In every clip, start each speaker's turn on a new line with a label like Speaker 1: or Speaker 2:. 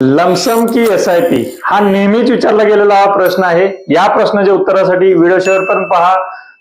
Speaker 1: Lump sum की S I P हा नेहमीच विचारला गेलेला हा प्रश्न आहे. या प्रश्नाच्या उत्तरासाठी व्हिडिओ शेवटपर्यंत पहा.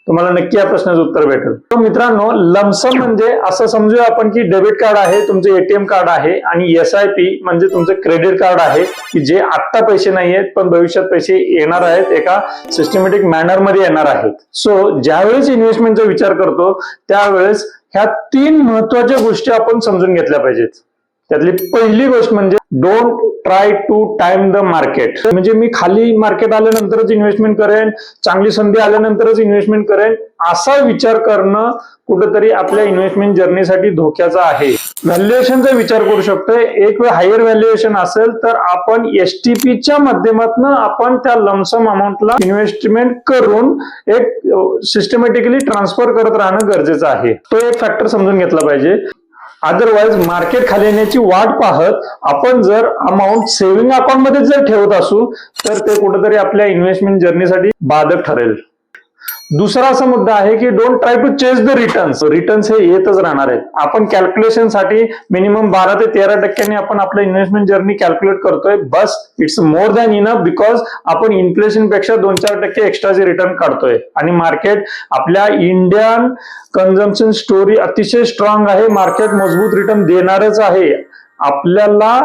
Speaker 1: तुम्हाला नक्की या प्रश्नाचं उत्तर भेटेल. तर मित्रांनो लमसम म्हणजे असं समजूया आपण की डेबिट कार्ड आहे तुमचं एटीएम कार्ड आहे आणि एस आय पी म्हणजे तुमचं क्रेडिट कार्ड आहे की जे आत्ता पैसे नाही आहेत पण भविष्यात पैसे येणार आहेत एका सिस्टमॅटिक मॅनरमध्ये येणार आहेत. सो ज्यावेळेस इन्व्हेस्टमेंटचा विचार करतो त्यावेळेस ह्या तीन महत्त्वाच्या गोष्टी आपण समजून घेतल्या पाहिजेत. त्यातली पहिली गोष्ट म्हणजे don't try to time the market म्हणजे मी खाली मार्केट आल्यानंतरच इन्व्हेस्टमेंट करेन चांगली संधी आल्यानंतरच इन्व्हेस्टमेंट करेन असा विचार करणं कुठंतरी आपल्या इन्व्हेस्टमेंट जर्नीसाठी धोक्याचा आहे. व्हॅल्युएशनचा विचार करू शकतोय. एक वेळ हायर व्हॅल्युएशन असेल तर आपण एसटीपीच्या माध्यमातून आपण त्या लमसम अमाऊंटला इन्व्हेस्टमेंट करून एक सिस्टमॅटिकली ट्रान्सफर करत राहणं गरजेचं आहे. तो एक फॅक्टर समजून घेतला पाहिजे. अदरवाईज मार्केट खाली येण्याची वाट पाहत आपण जर अमाऊंट सेव्हिंग अकाउंटमध्ये जर ठेवत असू तर ते कुठेतरी आपल्या इन्व्हेस्टमेंट जर्नीसाठी बाधक ठरेल. दुसरा असा मुद्दा आहे की don't try to chase the returns returns हे येतच राहणार आहेत. आपण कॅल्क्युलेशनसाठी मिनिमम बारा ते तेरा टक्क्यांनी आपण आपलं इन्व्हेस्टमेंट जर्नी कॅल्क्युलेट करतोय. बस it's more than enough because आपण इन्फ्लेशनपेक्षा दोन चार टक्के एक्स्ट्राचे रिटर्न काढतोय. आणि मार्केट आपल्या इंडियन कन्झम्पन स्टोरी अतिशय स्ट्रॉंग आहे. मार्केट मजबूत रिटर्न देणारच आहे. आपल्याला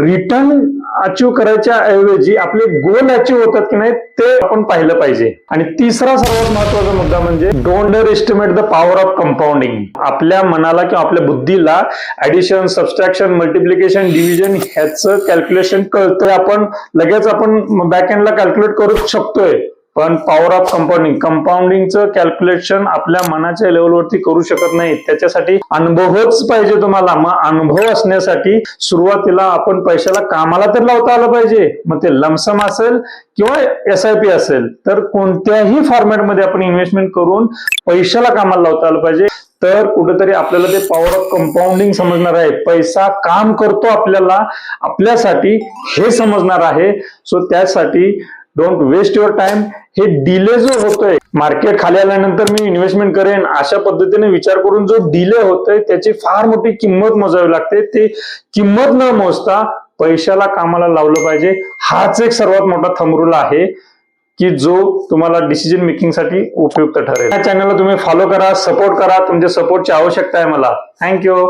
Speaker 1: रिटर्न अचीव करायच्या ऐवजी आपले गोल अचीव होतात की नाही ते आपण पाहिलं पाहिजे. आणि तिसरा सर्वात महत्त्वाचा मुद्दा म्हणजे don't estimate the power of compounding आपल्या मनाला किंवा आपल्या बुद्धीला ऍडिशन सबस्ट्रॅक्शन मल्टिप्लिकेशन डिव्हिजन ह्याचं कॅल्क्युलेशन कळतंय. आपण लगेच आपण बॅक एंडला कॅल्क्युलेट करू शकतोय. पण पॉवर ऑफ कंपाऊंडिंग कंपाऊंडिंगचं कॅल्क्युलेशन आपल्या मनाच्या लेवलवरती करू शकत नाही. त्याच्यासाठी अनुभवच पाहिजे तुम्हाला. मग अनुभव असण्यासाठी सुरुवातीला आपण पैशाला कामाला तर लावता आलं पाहिजे. मग ते लमसम असेल किंवा एस आय पी असेल तर कोणत्याही फॉर्मॅटमध्ये आपण इन्व्हेस्टमेंट करून पैशाला कामाला लावता आलं पाहिजे. तर कुठेतरी आपल्याला ते पॉवर ऑफ कंपाऊंडिंग समजणार आहे. पैसा काम करतो आपल्याला आपल्यासाठी हे समजणार आहे. सो त्यासाठी डोंट वेस्ट युअर टाइम हे डिले जो होतोय मार्केट खाली आल्यानंतर मी इन्व्हेस्टमेंट करेन अशा पद्धतीने विचार करून जो डिले होतोय त्याची फार मोठी किंमत मोजावी लागते. ते किंमत न मोजता पैशाला कामाला लावलं पाहिजे. हाच एक सर्वात मोठा थमरूल आहे की जो तुम्हाला डिसिजन मेकिंगसाठी उपयुक्त ठरेल. या चॅनलला तुम्ही फॉलो करा सपोर्ट करा. तुमच्या सपोर्टची आवश्यकता आहे मला. थँक्यू